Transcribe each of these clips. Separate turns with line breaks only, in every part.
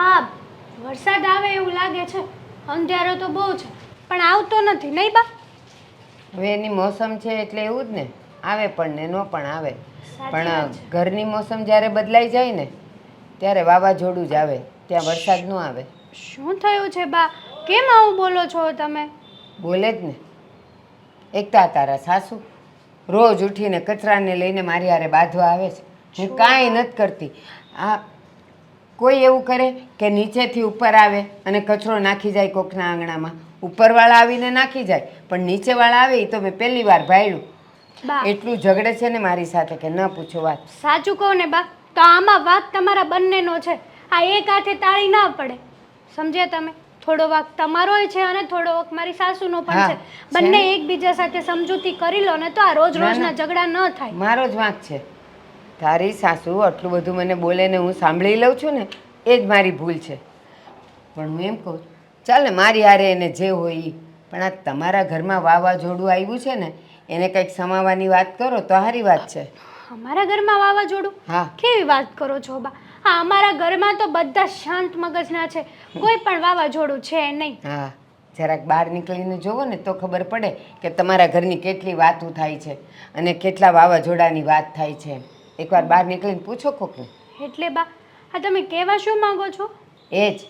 હા વરસાદ આવે એવું લાગે છે. અંધારો તો બહુ છે પણ આવતો નથી નહીં બા?
હવે એની મોસમ છે એટલે એવું જ ને. આવે પણ ને ન પણ આવે. પણ ઘરની મોસમ જ્યારે બદલાઈ જાય ને ત્યારે વાવાઝોડું જ આવે. ત્યાં વરસાદ ન આવે.
શું થયું છે બા? કેમ આવું બોલો છો તમે?
બોલે જ ને. એકતા તારા સાસુ રોજ ઉઠીને કચરાને લઈને મારી હારે બાંધવા આવે છે. હું કાંઈ નથી કરતી. આ કોઈ એવું કરે કે નીચેથી ઉપર આવે અને કચરો નાખી જાય કોકના આંગણામાં. ઉપરવાળા આવીને નાખી જાય પણ નીચેવાળા આવે એ તો મેં પહેલી વાર ભાડ્યું
બા.
એટલું ઝઘડે છે ને મારી સાથે કે ન પૂછો વાત.
સાચું કહો ને બા તો આમાં વાક તમારા બંનેનો છે. આ એક હાથે તાળી ના પડે. સમજ્યા તમે? થોડો વાક તમારોય છે અને થોડો વાક મારી સાસુનો પણ છે.
છે
બંને એકબીજા સાથે સમજૂતી કરી લો ને તો આ રોજ રોજના ઝઘડા ન થાય.
મારો જ વાંક છે. તારી સાસુ આટલું બધું મને બોલે ને હું સાંભળી લઉં છું ને એ જ મારી ભૂલ છે. પણ હું એમ કહું ચાલ ને મારી હારે એને જે હોય એ પણ આ તમારા ઘરમાં વાવાઝોડું આવ્યું છે ને એને કંઈક સમાવાની વાત કરો તો સારી વાત છે.
અમારા ઘરમાં વાવાઝોડું?
હા.
કેવી વાત કરો છો બા? હા અમારા ઘરમાં તો બધા શાંત મગજના છે. કોઈ પણ વાવાઝોડું છે નહીં.
હા જરાક બહાર નીકળીને જોવો ને તો ખબર પડે કે તમારા ઘરની કેટલી વાતો થાય છે અને કેટલા વાવાઝોડાની વાત થાય છે. એમ. એકવાર બહાર નીકળીને પૂછો કોકને.
એટલે બા હા તમે કહેવા શું માંગો છો?
એ જ.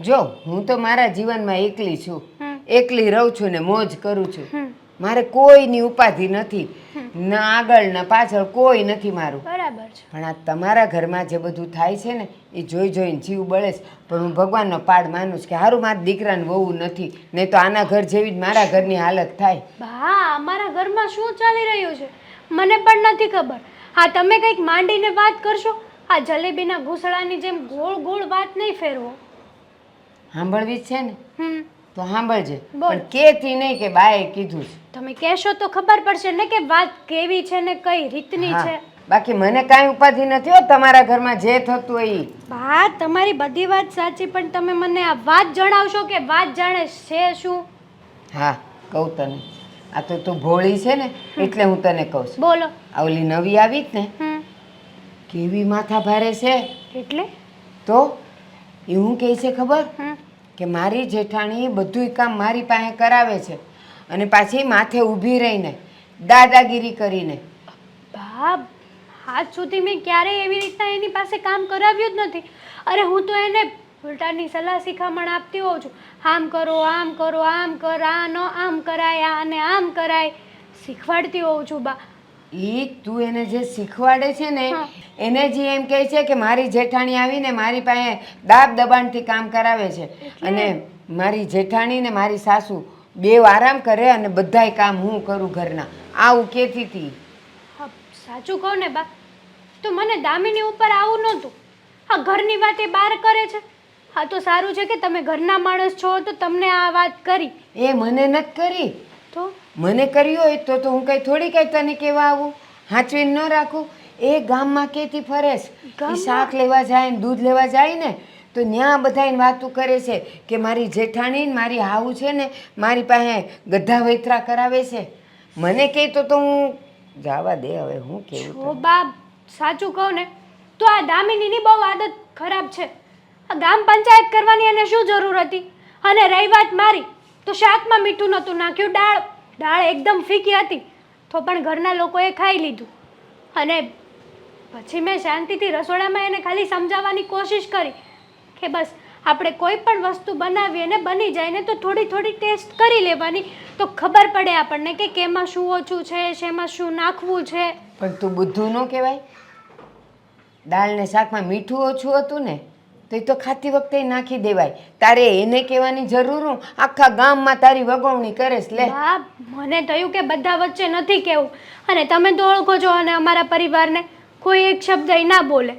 જો હું તો મારા જીવનમાં એકલી છું. એકલી રહું છું ને મોજ કરું છું. મારે કોઈની ઉપાધિ નથી. ન આગળ ન પાછળ કોઈ નથી મારું.
બરાબર છે.
પણ આ તમારા ઘરમાં જે બધું થાય છે ને એ જોઈ જોઈને જીવ બળે છે. પણ હું ભગવાનનો પાડ માનું છું કે સારું મારા દીકરાને વહુ નથી નહીં તો આના ઘર જેવી જ મારા ઘરની હાલત થાય.
બા અમારા ઘરમાં શું ચાલી રહ્યું છે? મને પણ નથી ખબર. હા તમે કંઈક માંડીને વાત કરશો? આ જલેબીના ઘૂસડાની જેમ ગોળ ગોળ વાત નહીં ફેરવો.
સાંભળવી જ છે ને?
હમ.
તો સાંભળજે. પણ કેથી નહીં કે બાએ કીધું છે.
તમે કહેશો તો ખબર પડશે ને કે વાત કેવી છે ને કઈ રીતની છે.
બાકી મને કાંઈ ઉપાધિ નથી હો તમારા ઘરમાં જે થતું હોય એ
બા તમારી બધી વાત સાચી પણ તમે મને આ વાત જણાવશો કે વાત જાણે છે શું?
હા કહું તને. આ તો તું ભોળી છે ને એટલે હું તને કહું છું.
બોલો.
આ ઓલી નવી આવી જ ને કેવી માથા ભારે છે?
એટલે?
તો એ હું કહે છે ખબર? કે મારી જેઠાણી બધુંય કામ મારી પાસે કરાવે છે અને પાછી માથે ઊભી રહીને દાદાગીરી કરીને.
બા આજ સુધી મેં ક્યારેય એવી રીતના એની પાસે કામ કરાવ્યું જ નથી. અરે હું તો એને ઉલટાની સલાહ શિખામણ આપતી હોઉં છું. આમ કરો આમ કરો આમ કર આ ન આમ કરાય અને આમ કરાય. શીખવાડતી હોઉં છું બા.
એ તું એને જે શીખવાડે છે ને એને જે એમ કહે છે કે મારી જેઠાણી આવીને મારી પાસે દાબ દબાણથી કામ કરાવે છે. અને મારી જેઠાણી ને મારી સાસુ બે આરામ કરે અને બધાય કામ હું કરું ઘરના. આવું કહેતી હતી
સાચું કહું ને બા. તો મને દામિની ઉપર આવું નહોતું. આ ઘરની વાત એ બહાર કરે છે. હા તો સારું છે કે તમે ઘરના માણસ છો તો તમને આ વાત કરી.
એ મને નથી કરી.
તો?
મને કરી હોય તો તો હું કઈ થોડી કઈ તને કેવા આવું. હાચવીને ન રાખું. એ ગામમાં કેતી ફરેશ. એ શાક લેવા જાય ને દૂધ લેવા જાય ને તો ત્યાં બધાય વાતું કરે છે કે મારી જેઠાણી ને મારી હાવું છે ને મારી પાસે ગધા વૈતરા કરાવે છે. મને કહે તો તો હું જવા દે હવે હું કેવું
બાપ સાચું કહું ને તો આ દામિનીની બહુ આદત ખરાબ છે. ગામ પંચાયત કરવાની એને શું જરૂર હતી? અને રહી વાત મારી, તો શાકમાં મીઠું નહોતું નાખ્યું, દાળ દાળ એકદમ ફીકી હતી, તો પણ ઘરના લોકોએ ખાઈ લીધું. અને પછી મેં શાંતિથી રસોડામાં એને ખાલી સમજાવવાની કોશિશ કરી કે બસ, આપણે કોઈ પણ વસ્તુ બનાવીએ ને બની જાય ને તો થોડી થોડી ટેસ્ટ કરી લેવાની. તો ખબર પડે આપણને કે કેમાં શું ઓછું છે, શેમાં શું નાખવું છે.
પણ તું બુદ્ધું ન કહેવાય? દાળ ને શાકમાં મીઠું ઓછું હતું ને તો એ તો ખાતી વખતે નાખી દેવાય. તારે એને કહેવાની જરૂર હું? આખા ગામમાં તારી વગવણી કરે લે.
હા મને થયું કે બધા વચ્ચે નથી કેવું. અને તમે તો ઓળખો છો અને અમારા પરિવારને કોઈ એક શબ્દ ય ના બોલે.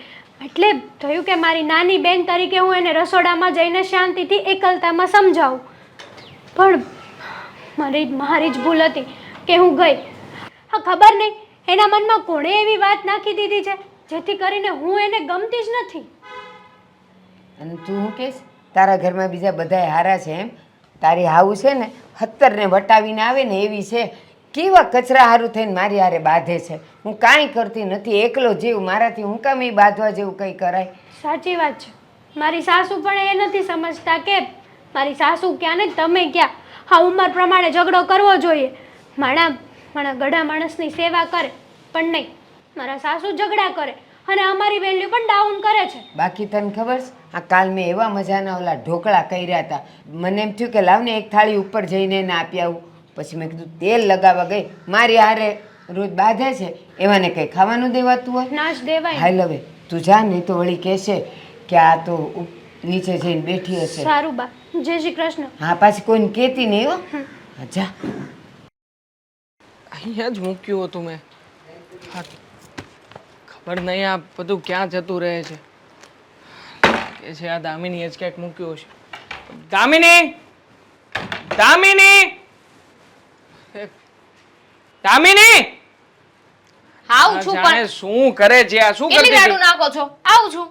એટલે થયું કે મારી નાની બેન તરીકે હું એને રસોડામાં જઈને શાંતિથી, એકલતામાં સમજાવું. પણ મારી મારી જ ભૂલ હતી કે હું ગઈ. હા, ખબર નહીં. એના મનમાં કોણે એવી વાત નાખી દીધી છે, જેથી કરીને હું એને ગમતી જ નથી?
અને તું શું કહેશ, તારા ઘરમાં બીજા બધાય હારા છે એમ. તારી હાવું છે ને હત્તરને વટાવીને આવે ને એવી છે. કેવા કચરા હારું થઈને મારી હારે બાંધે છે. હું કાંઈ કરતી નથી, એકલો જીવ મારાથી હું કામ એ બાંધવા જેવું કંઈ કરાય.
સાચી વાત છે. મારી સાસુ પણ એ નથી સમજતા કે મારી સાસુ ક્યાં ને તમે ક્યાં. હા, ઉંમર પ્રમાણે ઝઘડો કરવો જોઈએ. માણા માણા ગઢા માણસની સેવા કરે, પણ નહીં. મારા સાસુ ઝઘડા કરે. અને અમારી વેલ્યુ પણ ડાઉન કરે છે.
બાકી તને ખબર છે? આ કાલ મેં એવા મજાના ઓલા ઢોકળા કર્યા હતા. મને એમ થયું કે લાવને એક થાળી ઉપર જઈને એને આપી આવું. પછી મેં કીધું તેલ લગાવવા ગઈ. મારી હારે રોજ બાંધે છે. એવાને કંઈ ખાવાનું દેવાતું હોય?
નાશ દેવાય.
હાલ હવે તું જા નહીં તો વળી કહેશે કે આ તો ઉપ- નીચે જઈને બેઠી હશે.
સારું બા જય શ્રી કૃષ્ણ.
હા પાછી કોઈને કહેતી નહીં હો. હા, જા.
અહીંયા જ મૂક્યું હતું મેં. હા. ખબર નહીં આ બધું ક્યાં જતું રહે છે? કે છે આ દામિની જ ક્યાંક મૂક્યું હશે. દામિની! દામિની! દામિની!
આવું છું પણ.
શું કરે છે આ શું કરતી
રાડું
હતી?
નાખો છો? આવું છું.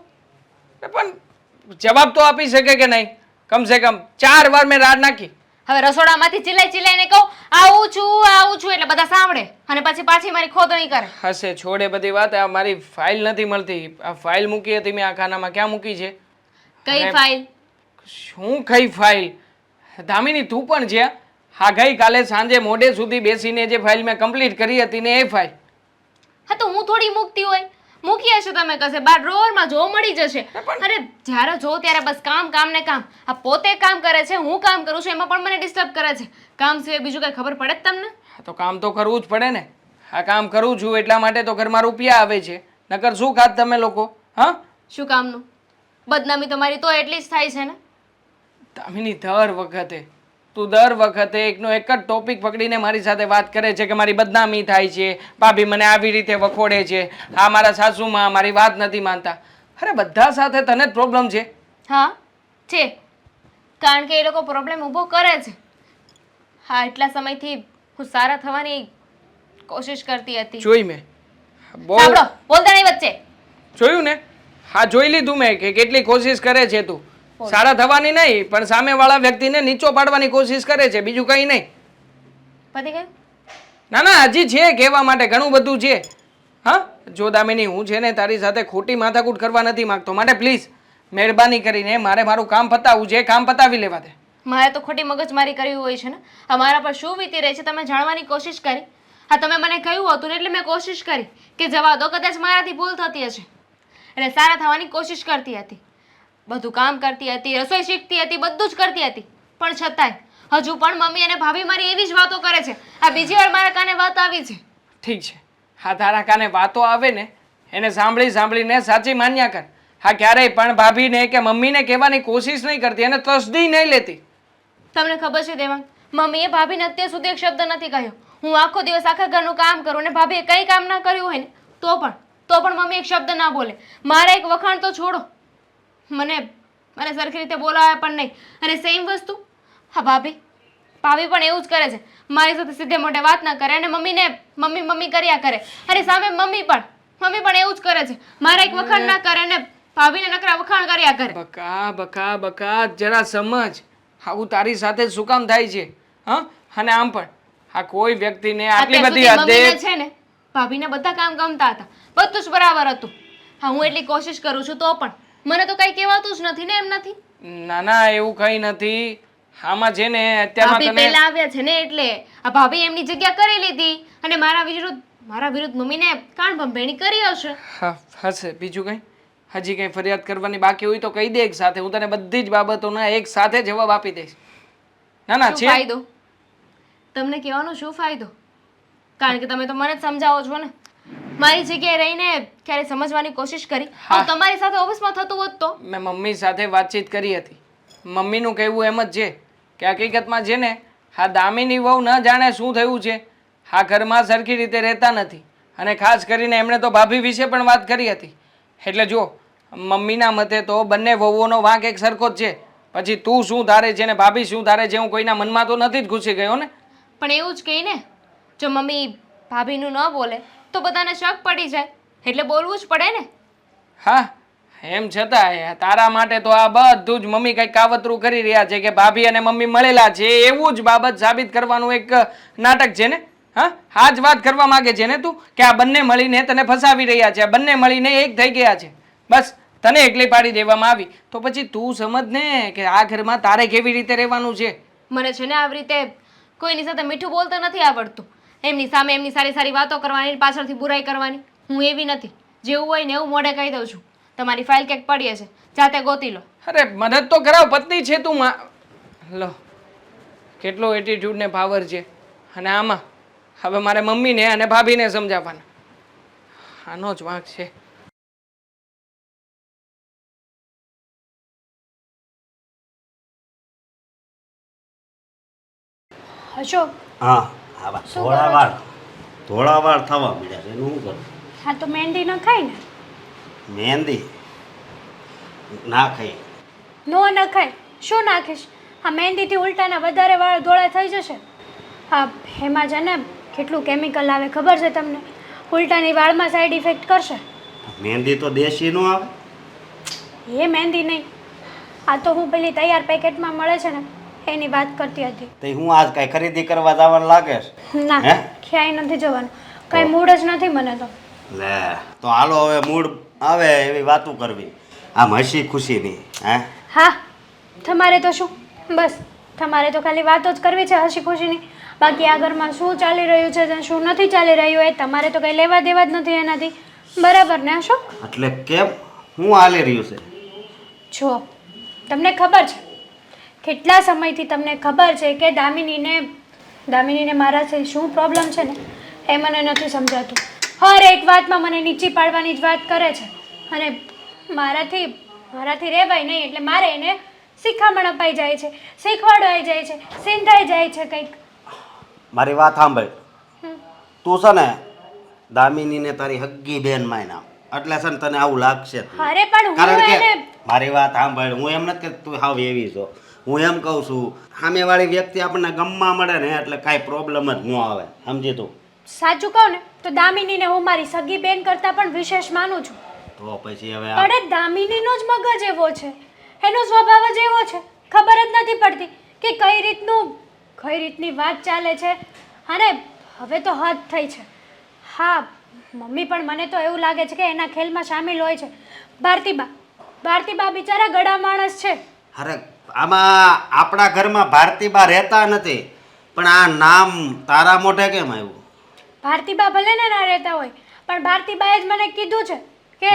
પણ જવાબ તો આપી શકે કે નહીં? કમ સે કમ ચાર વાર મેં રાડ નાખી.
હવે રસોડામાંથી ચિલ્લાઈ ચિલ્લાઈને કહું આવું છું આવું છું એટલે બધા સાંભળે અને પછી પાછી મારી ખોદણી કરે.
હશે છોડે બધી વાત આ મારી ફાઇલ નથી મળતી. આ ફાઇલ મૂકી હતી મેં આ ખાનામાં ક્યાં મૂકી છે?
કઈ ફાઇલ?
શું કઈ ફાઇલ? ધામીની તું પણ જ્યાં હા. ગઈ કાલે સાંજે મોડે સુધી બેસીને જે ફાઇલ મેં કમ્પ્લીટ કરી હતી ને એ ફાઇલ.
હા તો હું થોડી મૂકતી હોય. મૂકી હશે તમે કશે? બાર ડ્રોવરમાં જો મળી જશે. અરે જ્યારે જો ત્યારે બસ કામ કામ ને કામ. આ પોતે કામ કરે છે હું કામ કરું છું એમાં પણ મને ડિસ્ટર્બ કરે છે. કામ સિવાય બીજું કઈ ખબર પડે જ તમને?
તો કામ તો કરવું જ પડે ને. આ કામ કરું છું એટલા માટે તો ઘરમાં રૂપિયા આવે છે. નકર શું ખાત તમે લોકો? હા?
શું કામનું? બદનામી તમારી તો એટલી જ થાય છે ને?
દામિની દર વખતે તું દર વખતે એકનો એક જ ટોપિક પકડીને મારી સાથે વાત કરે છે કે મારી બદનામી થાય છે ભાભી મને આવી રીતે વખોડે છે. હા મારા સાસુમાં મારી વાત નથી માનતા. અરે બધા સાથે તને જ પ્રોબ્લેમ છે.
હા છે. કારણ કે એ લોકો પ્રોબ્લેમ ઊભો કરે છે. હા એટલા સમયથી હું સારા થવાની કોશિશ કરતી હતી.
જોઈ મેં.
સાંભળો બોલતા નહીં વચ્ચે.
જોયું ને? હા જોઈ લીધું મેં કે કેટલી કોશિશ કરે છે તું. સારા થવાની નહીં પણ સામેવાળા વ્યક્તિને નીચો પાડવાની કોશિશ કરે છે બીજું કંઈ નહીં.
પતી ગયું
ના ના હજી છે કહેવા માટે ઘણું બધું છે. હા જો દામિની હું છે ને તારી સાથે ખોટી માથાકૂટ કરવા નથી માંગતો. માટે પ્લીઝ મહેરબાની કરીને મારે મારું કામ પતાવવું છે કામ પતાવી લેવા દે.
મારે તો ખોટી મગજમારી કરવી હોય છે ને. અમારા પર શું વીતી રહી છે તમે જાણવાની કોશિશ કરી. હા તમે મને કહ્યું હતું ને એટલે મેં કોશિશ કરી કે જવા દો. કદાચ મારાથી ભૂલ થતી હશે. એટલે સારા થવાની કોશિશ કરતી હતી. બધું કામ કરતી હતી રસોઈ શીખતી હતી બધું જ કરતી હતી. પણ છતાંય હજુ પણ મમ્મી અને ભાભી મારી એવી જ વાતો કરે છે. આ બીજી વાર મારા કાને વાત આવી છે.
ઠીક છે. હા તારા કાને વાતો આવે ને એને સાંભળી સાંભળીને સાચી માન્યા કર. હા ક્યારેય પણ ભાભીને કે મમ્મીને કહેવાની કોશિશ નહીં કરતી અને તસદી નહીં લેતી.
તમને ખબર છે દેવાંગ મમ્મીએ ભાભીને અત્યાર સુધી એક શબ્દ નથી કહ્યો. હું આખો દિવસ આખા ઘરનું કામ કરું અને ભાભીએ કંઈ કામ ના કર્યું હોય ને તો પણ તો પણ મમ્મી એક શબ્દ ના બોલે. મારે એક વખાણ તો છોડો. મને મને સરખી રીતે બોલાવે પણ નહીં. અને સેમ વસ્તુ? હા ભાભી. ભાભી પણ એવું જ કરે છે. મારી સાથે સીધે મોઢે વાત ના કરે અને મમ્મીને મમ્મી મમ્મી કર્યા કરે. અને સામે મમ્મી પણ મમ્મી પણ એવું જ કરે છે. મારા એક વખાણ ના કરે અને ભાભીને નકરા વખાણ કર્યા કરે.
બકા બકા બકા જરા સમજ. આવું તારી સાથે શું કામ થાય છે? હા? અને આમ પણ. આ કોઈ વ્યક્તિને આટલી બધી હદે
છે ને ભાભીને બધા કામ ગમતા હતા. બધું જ બરાબર હતું. હા હું એટલી કોશિશ કરું છું તો પણ. મને તો કઈ કહેવાતું જ નથી ને એમ નથી.
ના ના એવું કઈ નથી. આમાં છે ને અત્યારમાં તને
પહેલા આવ્યા છે ને એટલે. આ ભાભી એમની જગ્યા કરી લીધી અને મારા વિરુદ્ધ મારા વિરુદ્ધ મમ્મીને કાન ભંભેણી કરી હશે.
હા હશે. બીજું કંઈ? હજી કંઈ ફરિયાદ કરવાની બાકી હોય તો કહી દે એક સાથે. હું તને બધી જ બાબતોના એક સાથે જવાબ આપી દઈશ. ના ના
શું
છે?
ફાયદો? તમને કહેવાનો શું ફાયદો? કારણ કે તમે તો મને જ સમજાવો છો ને. મારી જગ્યાએ રહીને ક્યારે સમજવાની કોશિશ કરી.
હા.
તમારી સાથે ઓફિસમાં થતું હોત તો?
મેં મમ્મી સાથે વાતચીત કરી હતી. મમ્મીનું કહેવું એમ જ છે કે હકીકતમાં છે ને હા દામિની વહુ ન જાણે શું થયું છે. હા ઘરમાં સરખી રીતે રહેતા નથી. અને ખાસ કરીને એમણે તો ભાભી વિશે પણ વાત કરી હતી. એટલે જો મમ્મીના મતે તો બંને વહુઓનો વાંક એક સરખો જ છે. પછી તું શું ધારે છે ને ભાભી શું ધારે છે હું કોઈના મનમાં તો નથી જ ઘૂસી ગયો ને?
પણ એવું જ કહી ને જો મમ્મી ભાભીનું ન બોલે તો બધાને શક પડી જાય. એટલે બોલવું જ પડે ને.
હા એમ છતાં તારા માટે તો આ બધું જ મમ્મી કંઈક કાવતરું કરી રહ્યા છે કે ભાભી અને મમ્મી મળેલા છે એવું જ બાબત સાબિત કરવાનું એક નાટક છે ને? હા આ જ વાત કરવા માંગે છે ને તું? કે આ બંને મળીને તને ફસાવી રહ્યા છે આ બંને મળીને એક થઈ ગયા છે. બસ તને એકલી પાડી દેવામાં આવી. તો પછી તું સમજ ને કે આ ઘરમાં તારે કેવી રીતે રહેવાનું છે.
મને છે ને આવી રીતે કોઈની સાથે મીઠું બોલતા નથી આવડતું. એમની સામે એમની સારી સારી વાતો કરવાની પાછળથી બુરાઈ કરવાની. હું એવી નથી. જેવું હોય ને એવું મોઢે કહી દઉં છું. તમારી ફાઇલ કેક પડીએ છે જાતે ગોતી લો.
અરે મદદ તો કરાવ પત્ની છે તું માં. લો કેટલો એટીટ્યુડ ને પાવર છે. અને આમાં હવે મારે મમ્મીને અને ભાભીને સમજાવવાના. આનો જ વાંક છે.
અશોક?
હા. આવા
શું
ધોળા
કરો
થવા મળ્યા છે એનું શું કરું?
હા તો મહેંદી ન ખાય ને?
મહેંદી? ના ખાઈ.
નો નખાય શું નાખીશ આ મહેંદીથી ઉલટાના વધારે વાળ ધોળા થઈ જશે. હા એમાં છે ને કેટલું કેમિકલ આવે ખબર છે તમને? ઉલટાની વાળમાં સાઈડ ઇફેક્ટ કરશે.
મહેંદી તો દેશી નો આવે.
એ મહેંદી નહીં. આ તો હું પેલી તૈયાર પેકેટમાં મળે છે ને એની વાત કરતી હતી.
તો હું આજ કઈ ખરીદી કરવા જવાનું લાગે છે?
ના
હે?
ક્યાંય નથી જવાનું. કઈ મૂડ જ નથી મને તો.
લે તો હાલો હવે મૂડ આવે એવી વાતો કરવી. આમ હસી ખુશીની હે?
હા તમારે તો શું? બસ તમારે તો ખાલી વાતો જ કરવી છે હસી ખુશીની. બાકી આ ઘરમાં શું ચાલી રહ્યું છે અને શું નથી ચાલી રહ્યું એ તમારે તો કંઈ લેવા દેવા જ નથી એનાથી. બરાબર ને અશોક?
એટલે કેમ? હું હાલી રહ્યું છે.
જો તમને ખબર છે કેટલા સમયથી તમને ખબર છે કે દામિનીને દામિનીને મારાથી શું પ્રોબ્લેમ છે ને? એ મને નથી સમજાતું. હર એક વાતમાં મને નીચી પાડવાની જ વાત કરે છે. અને મારાથી મારાથી રહેવાય નહીં એટલે મારે એને શિખામણ અપાઈ જાય છે. શીખવાડવાઈ જાય છે. સિંધાઈ જાય છે કંઈક.
મારી વાત સાંભળ. તું છે ને દામિનીને તારી હગ્ગી બેન માયના. એટલે છે ને તને આવું લાગશે
અરે પણ
કારણ કે મારી વાત સાંભળ. હું એમ નથી કે તું હાવ એવી છો. હું એમ કહું છું સામેવાળી વ્યક્તિ આપણને ગમવા મળે ને એટલે કાંઈ પ્રોબ્લેમ જ ન આવે. સમજી તું?
સાચું કહું ને તો દામિનીને હું મારી સગી બેન કરતાં પણ વિશેષ માનું છું.
તો પછી હવે આ-
પણ એ દામિનીનો જ મગજ એવો છે. એનો સ્વભાવ જ એવો છે. ખબર જ નથી પડતી કે કઈ રીતનું કઈ રીતની વાત ચાલે છે. અને હવે તો હદ થઈ છે. હા મમ્મી પણ મને તો એવું લાગે છે કે એના ખેલમાં સામેલ હોય છે. ભારતીબા ભારતીબા બિચારા ગડા માણસ છે.
અરે આમાં આપણા ઘરમાં ભારતીબા રહેતા નથી પણ આ નામ તારા મોઢે કેમ આવ્યું?
ભારતીબા ભલે ને ના રહેતા હોય પણ ભારતીબાએ જ મને કીધું છે કે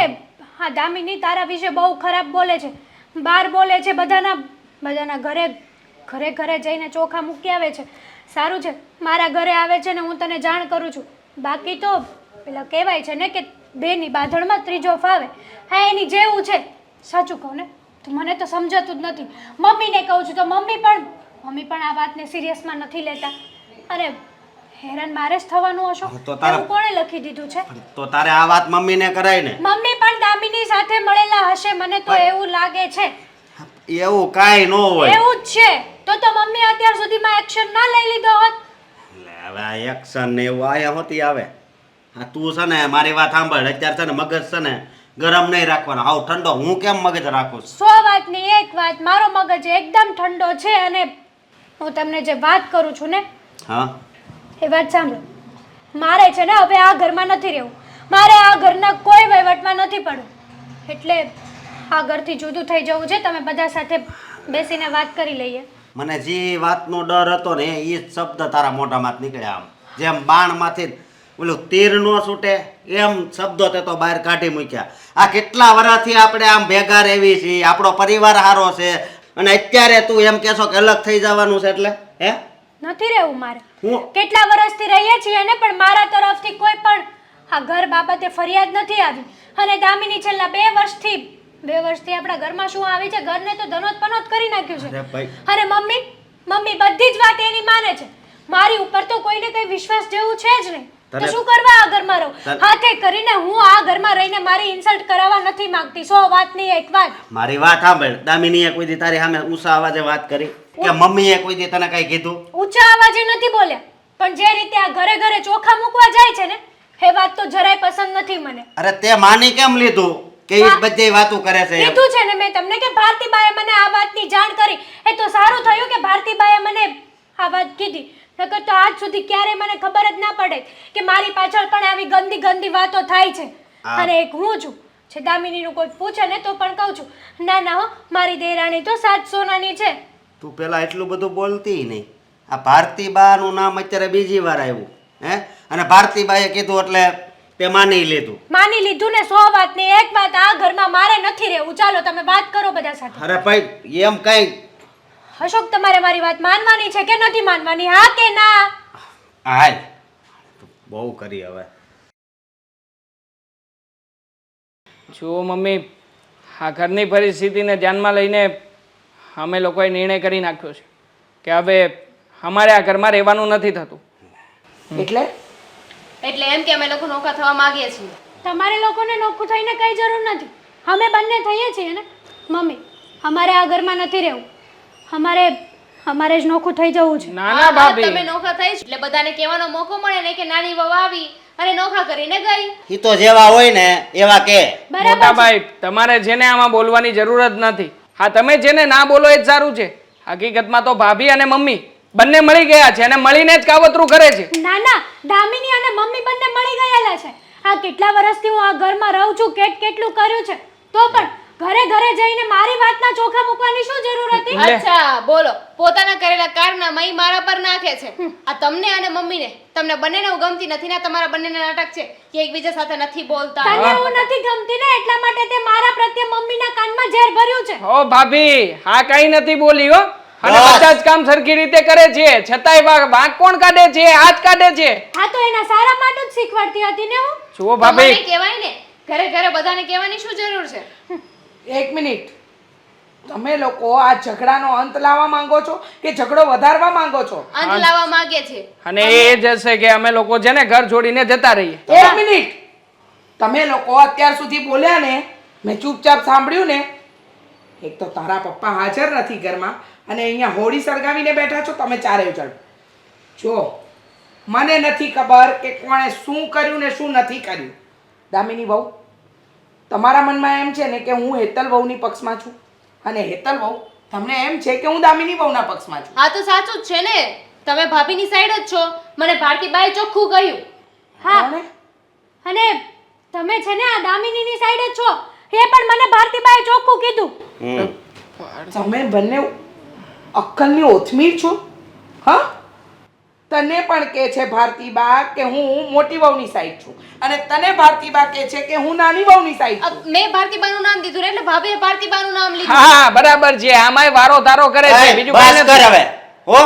હા. દામિની તારા વિશે બહુ ખરાબ બોલે છે. બહાર બોલે છે બધાના બધાના ઘરે ઘરે ઘરે જઈને ચોખા મૂકી આવે છે. સારું છે મારા ઘરે આવે છે ને હું તને જાણ કરું છું. બાકી તો પેલા કહેવાય છે ને કે બેની બાંધણમાં ત્રીજો ફાવે. હા એની જેવું છે. સાચું કહું ને? તો મને તો સમજાતું જ નથી. મમ્મીને કહું છું તો મમ્મી પણ મમ્મી પણ આ વાતને સિરિયસમાં નથી લેતા. અરે હેરાન મારે જ થવાનું હશો.
તો તારે
કોણે લખી દીધું છે?
તો તારે આ વાત મમ્મીને કરાય ને.
મમ્મી પણ દામિની સાથે મળેલા હશે મને તો એવું લાગે છે.
એવું કાઈ ન હોય.
એવું જ છે. તો તો મમ્મી અત્યાર સુધીમાં એક્શન ના લઈ લીધો હોત.
હવે એક્શન ને એવું આયા હોતી આવે. આ તું છે ને મારી વાત સાંભળ. અત્યારે છે ને મગજ છે ને ગરમ નહીં રાખવાનો. આવ ઠંડો હું કેમ મગજ રાખું છું?
સો વાતની એક વાત મારો મગજ એકદમ ઠંડો છે અને હું તમને જે વાત કરું છું ને
હા?
એ વાત સાંભળો. મારે છે ને હવે આ ઘરમાં નથી રહેવું. મારે આ ઘરના કોઈ વહીવટમાં નથી પડવું. એટલે આ ઘરથી જુદું થઈ જવું છે. તમે બધા સાથે બેસીને વાત કરી લઈએ.
મને જે વાતનો ડર હતો ને એ જ શબ્દ તારા મોઢામાં નીકળ્યા આમ. જેમ બાણમાંથી ઓલું તીર નો છૂટે એમ શબ્દો તે તો બહાર કાઢી મૂક્યા. આ કેટલા વર્ષથી આપણે આમ ભેગા રહેવી છીએ આપણો પરિવાર સારો છે અને અત્યારે તું એમ કહેશો કે અલગ થઈ જવાનું છે એટલે? હે?
નથી રહેવું મારે.
હું
કેટલા વર્ષથી રહીએ છીએ ને પણ મારા તરફથી કોઈ પણ આ ઘર બાબતે ફરિયાદ નથી આવી. અને દામિની છેલ્લા બે વર્ષથી બે વર્ષથી આપણા ઘરમાં શું આવી છે? ઘરને તો ધનોત પનોત કરી નાખ્યું છે.
ભાઈ.
અને મમ્મી મમ્મી બધી જ વાત એની માને છે. મારી ઉપર તો કોઈને કઈ વિશ્વાસ જેવું છે જ નહીં. તો શું કરવા આ ઘરમાં રહું? હાથે કરીને હું આ ઘરમાં રહીને મારી ઇન્સલ્ટ કરાવવા નથી માંગતી. સો વાતની એક વાત.
મારી વાત સાંભળ. દામિનીએ કોઈ દી તારી સામે ઊંચા અવાજે વાત કરી કે મમ્મીએ કોઈ દી તને કઈ કીધું?
ઊંચા અવાજે નથી બોલ્યા. પણ જે રીતે આ ઘરે ઘરે ચોખા મૂકવા જાય છે ને એ વાત તો જરાય પસંદ નથી મને.
અરે તે માની કેમ લીધું કે એ બધી વાતો કરે છે
કીધું છે ને મેં તમને કે ભારતીબાએ મને આ વાતની જાણ કરી. એ તો સારું થયું કે ભારતીબાએ મને આ વાત કીધી. નકર તો આજ સુધી ક્યારે મને ખબર જ ના પડે કે મારી પાછળ પણ આવી ગંદી ગંદી વાતો થાય છે. અને એક હું છું. છે દામિનીનું કોઈ પૂછે ને તો પણ કહું છું. ના ના હો મારી દેરાણી તો સાત સોનાની છે.
તું પેલા એટલું બધું બોલતી નહીં. આ ભારતીબાનું નામ અત્યારે બીજી વાર આવ્યું હે? અને ભારતીબાએ કીધું એટલે તે માની લીધું.
માની લીધું ને સો વાત ને એક વાત આ ઘરમાં મારે નથી રહેવું. ચાલો તમે વાત કરો બધા સાથે.
અરે ભાઈ એમ કઈ
અશોક તમારે મારી વાત માનવાની છે કે નથી માનવાની? હા કે ના?
હાલ બહુ કરી હવે.
જુઓ મમ્મી આ ઘરની પરિસ્થિતિને ધ્યાનમાં લઈને અમે લોકોએ નિર્ણય કરી નાખ્યો છે કે હવે અમારે આ ઘરમાં રહેવાનું નથી થતું.
એટલે?
એટલે એમ કે અમે લોકો નોખા થવા માંગીએ છીએ.
તમારે લોકોને નોખું થઈને કઈ જરૂર નથી. અમે બંને થઈએ છીએ ને? મમ્મી અમારે આ ઘરમાં નથી રહેવું. અમારે અમારે જ નોખું થઈ જવું છે.
ના ભાભી.
તમે નોખા થઈ એટલે બધાને કહેવાનો મોકો મળે ને કે નાની વહુ આવી અને નોખા કરીને ગઈ.
ઈ તો જેવા હોય ને એવા કે.
મોટા ભાઈ તમારે જેને આમાં બોલવાની જરૂર જ નથી. હા તમે જેને ના બોલો એ જ સારું છે. હકીકતમાં તો ભાભી અને મમ્મી બંને મળી ગયા છે અને મળીને જ કાવતરું કરે છે.
ના ના દામિની અને મમ્મી બંને મળી ગયેલા છે. આ કેટલા વર્ષથી હું આ ઘરમાં રહું છું કેટ કેટલું કર્યું છે તો પણ ઘરે ઘરે જઈને મારી વાતના ચોખા મૂકવાની શું જરૂર હતી?
અચ્છા બોલો. પોતાના કરેલા કારનામા ઈ મારા પર નાખે છે. આ તમને અને મમ્મીને. તમને બંનેને હું ગમતી નથી ને તમારા બંનેને નાટક છે. કે એકબીજા સાથે નથી બોલતા.
તને હું નથી ગમતી ને એટલા માટે તે મારા પ્રત્યે મમ્મીના કાનમાં ઝેર ભર્યું છે.
ઓ ભાભી હા કઈ નથી બોલી હો. અને બધા જ કામ સરખી રીતે કરે છે. છતાંય વાંક વાંક કોણ કાઢે છે? આ જ કાઢે છે.
હા તો એના સારા માટે જ શીખવાડતી હતી ને હું.
જુઓ ભાભી.
કહેવાય ને ઘરે ઘરે બધાને કહેવાની શું જરૂર છે?
એક મિનિટ. તમે લોકો આ ઝઘડાનો અંત લાવવા માંગો છો કે ઝઘડો વધારવા માંગો છો?
અંત લાવવા માંગે છે.
અને એ જ હશે કે અમે લોકો છે ને ઘર છોડીને જતા રહીએ.
એક મિનિટ. તમે લોકો અત્યાર સુધી બોલ્યા ને મેં ચૂપચાપ સાંભળ્યું ને. એક તો તારા પપ્પા હાજર નથી ઘરમાં અને અહીંયા હોળી સળગાવીને બેઠા છો તમે ચારે જણ. જો મને નથી ખબર કે કોણે શું કર્યું ને શું નથી કર્યું. દામિની વહુ તમારા મનમાં એમ છે ને કે હું હેતલ વહુની પક્ષમાં છું અને હેતલ વહુ તમને એમ છે કે હું દામિની વહુના પક્ષમાં છું.
હા તો સાચું જ છે ને. તમે ભાભીની સાઈડ જ છો. મને ભારતીબાઈ ચોખ્ખું કહ્યું.
હા? અને તમે છે ને આ દામિનીની સાઈડ જ છો. એ પણ મને ભારતીબાઈ ચોખ્ખું કીધું.
તમે બંને અક્કલની ઓથમીર છો? હા? તને પણ કે છે ભારતીબા કે હું મોટી વહુની સાઈડ છું. અને તને ભારતીબા કે છે કે હું નાની વહુની સાઈડ છું.
મેં ભારતીબાનું નામ દીધું એટલે ભાભીએ ભારતીબાનું નામ લીધું.
હા બરાબર છે. આમાંય વારો તારો કરે છે. બીજું
બસ કર હવે. હો?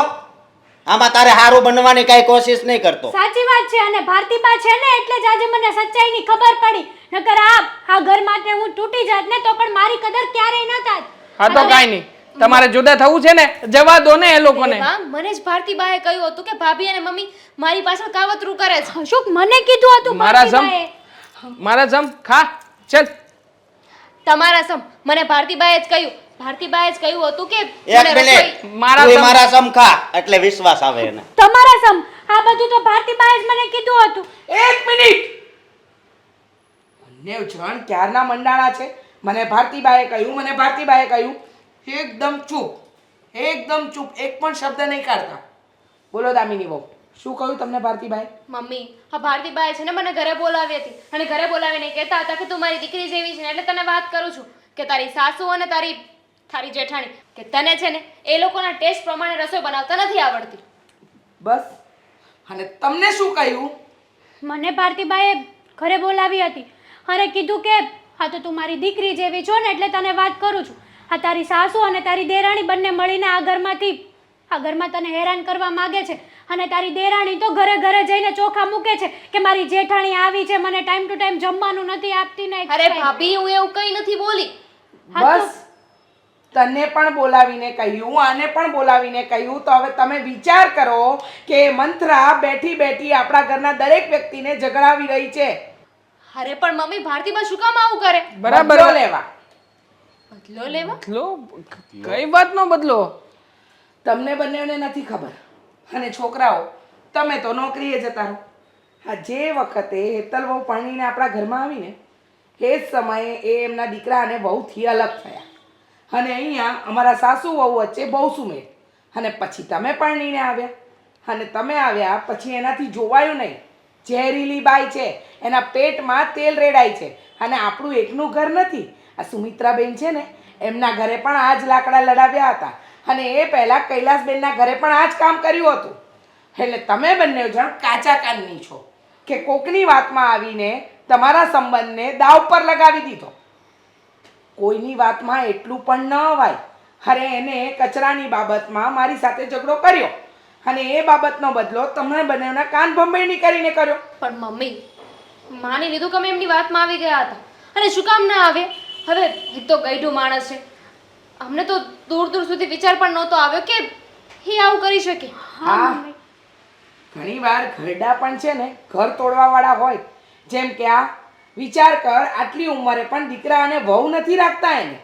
આમાં તારે સારું બનવાની કઈ કોશિશ નહીં કરતો.
સાચી વાત છે અને ભારતીબા છે ને એટલે જ આજે મને સચ્ચાઈની ખબર પડી. નકર આ આ ઘર માટે હું તૂટી જાત ને તો પણ મારી કદર ક્યારેય ન થાત.
હા તો કાઈ નહીં. તમારે જુદા થવું છે ને જવા દો ને એ લોકોને.
મને જ ભારતીબાએ કહ્યું હતું કે ભાભી અને મમ્મી મારી પાછળ કાવતરું કરે છે.
અશોક મને કીધું હતું
મારા જમ મારા જમ ખા ચલ.
તમારા સમ મને ભારતીબાએ જ કહ્યું. ભારતીબાએ જ કહ્યું હતું કે
એક મિનિટ.
મારા સમ-
મારા સમખા એટલે વિશ્વાસ આવે એને.
તમારા સમ આ બધું તો ભારતીબાએ જ મને કીધું હતું.
એક મિનિટ. બંને જણ ક્યારના મંડાણા છે? મને ભારતીબાએ કહ્યું મને ભારતીબાએ કહ્યું. એકદમ ચૂપ. એકદમ ચૂપ. એક પણ શબ્દ નહીં કાઢતા. બોલો દામિની બહુ. શું કહ્યું તમને ભારતીભાઈ
મમ્મી હા ભારતીભાઈ છે ને મને ઘરે બોલાવી હતી. અને ઘરે બોલાવીને કહેતા હતા કે તું મારી દીકરી જેવી છે ને એટલે તને વાત કરું છું કે તારી સાસુ અને તારી તારી જેઠાણી કે તને છે ને એ લોકોના ટેસ્ટ પ્રમાણે રસોઈ બનાવતા નથી આવડતી.
બસ. અને તમને શું કહ્યું?
મને ભારતીબાએ ઘરે બોલાવી હતી. અને કીધું કે હા તો તું મારી દીકરી જેવી છો ને એટલે તને વાત કરું છું. આ તારી સાસુ અને તારી દેરાણી બંને મળીને આ ઘરમાંથી આ ઘરમાં તને હેરાન કરવા માગે છે અને તારી દેરાણી તો ઘરે ઘરે જઈને ચોખા મૂકે છે કે મારી જેઠાણી આવી છે મને ટાઈમ ટુ ટાઈમ જમવાનું નથી આપતી ને
અરે ભાભી હું એવું કંઈ નથી બોલી.
બસ. તને પણ બોલાવીને કહ્યું આને પણ બોલાવીને કહ્યું તો હવે તમે વિચાર કરો કે મંત્રા બેઠી બેઠી આપણા ઘરના દરેક વ્યક્તિને ઝઘડાવી રહી છે.
અરે પણ મમ્મી ભારતીબા શું કામ આવું કરે?
બરાબર.
લેવા.
બદલો લેવા?
બદલો કઈ વાતનો બદલો?
તમને બંનેને નથી ખબર. અને છોકરાઓ તમે તો નોકરીએ જતા રહો. હા જે વખતે હેતલ વહુ પરણીને આપણા ઘરમાં આવીને એ જ સમયે એ એમના દીકરા અને વહુથી અલગ થયા. અને અહીંયા અમારા સાસુ વહુ વચ્ચે બહુ સુમેળ. અને પછી તમે પરણીને આવ્યા. અને તમે આવ્યા પછી એનાથી જોવાયું નહીં. ઝેરીલી બાઈ છે. એના પેટમાં તેલ રેડાય છે. અને આપણું એકનું ઘર નથી. આ સુમિત્રાબેન છે ને, એમના ઘરે પણ આ જ લાકડા લડાવ્યા હતા. અને એ પહેલાં કૈલાસબેનના ઘરે પણ આ જ કામ કર્યું હતું. એટલે તમે બંને જણ કાચા કાનની છો કે કોકની વાતમાં આવીને તમારા સંબંધને દાવ પર લગાવી દીધો? કોઈની વાતમાં એટલું પણ ન અવાય. અરે એને કચરાની બાબતમાં મારી સાથે ઝઘડો કર્યો. અને એ બાબતનો બદલો તમને બંનેના કાન ભંભેણી કરીને કર્યો.
પણ મમ્મી, માની લીધું કે અમે એમની વાતમાં આવી ગયા હતા. અને શું કામ ના આવે? હવે એ તો ગઈઢું માણસ છે. અમને તો દૂર દૂર સુધી વિચાર પણ નહોતો આવ્યો કે એ આવું કરી શકે.
હા ઘણી વાર ઘરડા પણ છે ને ઘર તોડવા વાળા હોય. જેમ કે આ વિચાર કર આટલી ઉંમરે પણ દીકરા અને વહુ નથી રાખતા એને.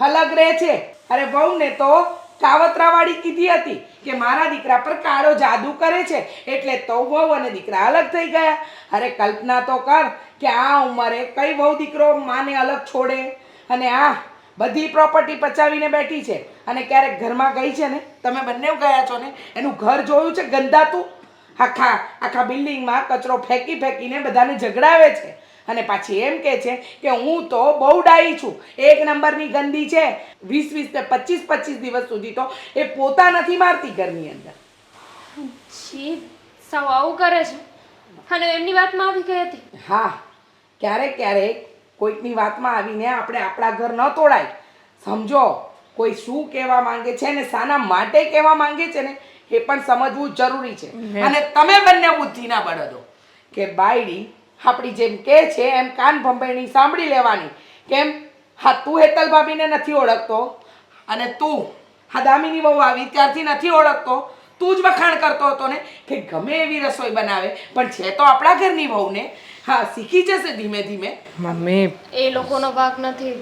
અલગ રહે છે. અરે વહુને તો કાવતરાવાળી કીધી હતી કે મારા દીકરા પર કાળો જાદુ કરે છે. એટલે તો વહુ અને દીકરા અલગ થઈ ગયા. અરે કલ્પના તો કર કે આ ઉંમરે કઈ વહુ દીકરો માને અલગ છોડે? અને આ બધી પ્રોપર્ટી પચાવીને બેઠી છે. અને ક્યારેક ઘરમાં ગઈ છે ને? તમે બંને ગયા છો ને? એનું ઘર જોયું છે ગંદાતું આખા આખા બિલ્ડિંગમાં કચરો ફેંકી ફેંકીને બધાને ઝઘડાવે છે. અને પાછી એમ કહે છે કે હું તો બહુ ડાઈ છું. એક નંબરની ગંદી છે. વીસ વીસ ને પચીસ પચીસ દિવસ સુધી તો એ પોતા નથી મારતી ઘરની અંદર.
છી સાવ આવું કરે છે. અને એમની વાતમાં આવી ગઈ હતી.
હા ક્યારેક ક્યારેક કોઈકની વાતમાં આવીને આપણે આપણા ઘર ન તોડાય. સમજો કોઈ શું કહેવા માંગે છે ને શાના માટે કહેવા માંગે છે ને એ પણ સમજવું જરૂરી છે. અને તમે બંને બુદ્ધિના બળદો. કે બાયડી આપણી જેમ કે છે એમ કાન ભંભેણી સાંભળી લેવાની. કેમ? હા તું હેતલ ભાભીને નથી ઓળખતો. અને તું હા દામિની બહુ આવી ત્યારથી નથી ઓળખતો. તું જ વખાણ કરતો હતો ને કે ગમે એવી રસોઈ બનાવે. પણ છે તો આપણા ઘરની વહુને. હા શીખી જશે ધીમે ધીમે.
મમ્મી.
એ લોકોનો વાક નથી.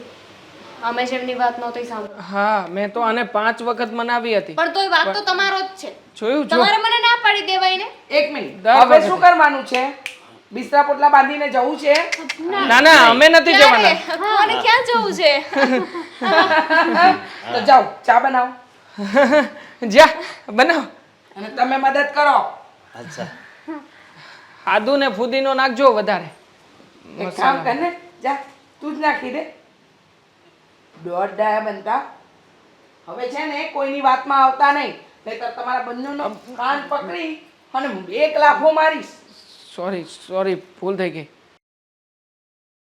અમે જેમની વાત નહોતી સાંભળી.
હા મેં તો આને પાંચ વખત મનાવી હતી.
પણ તોય વાત તો તમારો જ છે.
જોયું જો
તમારે મને ના પાડી દેવાય ને?
એક મિનિટ. હવે શું કરવાનું છે? બિસ્તરા પોટલા બાંધીને જવું છે?
ના. ના અમે નથી જવાના?
કોને ક્યાં જવું છે?
તો જાઓ ચા બનાવો.
જા બનાવ.
અને તમે મદદ કરો.
અચ્છા.
આદુ ને ફુદીનો નાખજો વધારે.
કામ કર ને જા તું જ નાખી દે. દોઢ ડાયા બનતા. હવે છે ને કોઈની વાતમાં આવતા નહીં. નહીતર તમારા બંનેનો કાન પકડી અને એક લાફો મારીશ.
સોરી સોરી ભૂલ થઈ ગઈ.